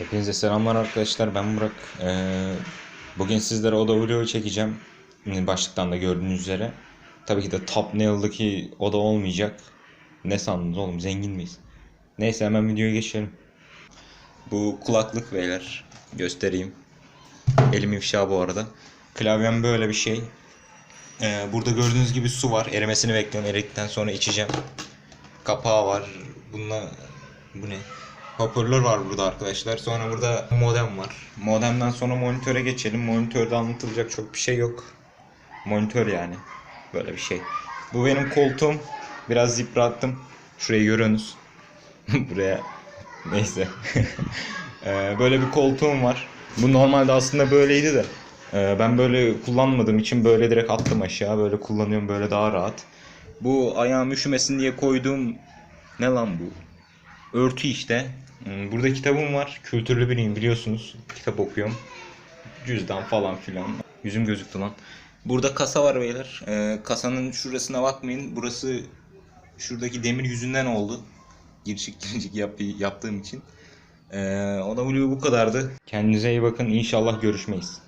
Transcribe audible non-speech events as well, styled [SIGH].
Hepinize selamlar arkadaşlar. Ben Burak. Ee, bugün sizlere oda vlogu çekeceğim. Başlıktan da gördüğünüz üzere. Tabii ki de thumbnail'daki oda olmayacak. Ne sandınız oğlum? Zengin miyiz? Neyse hemen videoya geçelim. Bu kulaklık beyler. Göstereyim. Elim ifşa bu arada. Klavyem böyle bir şey. Ee, burada gördüğünüz gibi su var. Erimesini bekliyorum. Eridikten sonra içeceğim. Kapağı var. Bununla bu ne? Hoparlör var burada arkadaşlar. Sonra burada modem var. Modemden sonra monitöre geçelim. Monitörde anlatılacak çok bir şey yok. Monitör yani. Böyle bir şey. Bu benim koltuğum. Biraz yıprattım. Şurayı görüyorsunuz. [LAUGHS] Buraya neyse. [LAUGHS] Ee, böyle bir koltuğum var. Bu normalde aslında böyleydi de. Ee, ben böyle kullanmadığım için böyle direkt attım aşağı. Böyle kullanıyorum böyle daha rahat. Bu ayağım üşümesin diye koyduğum ne lan bu? Örtü işte. Hmm, Burada kitabım var. Kültürlü biriyim biliyorsunuz. Kitap okuyorum. Cüzdan falan filan. Yüzüm gözüktü lan. Burada kasa var beyler. Ee, kasanın şurasına bakmayın. Burası şuradaki demir yüzünden oldu. Girişik girişik yap, yaptığım için. Ee, o da bu kadardı. Kendinize iyi bakın. İnşallah görüşmeyiz.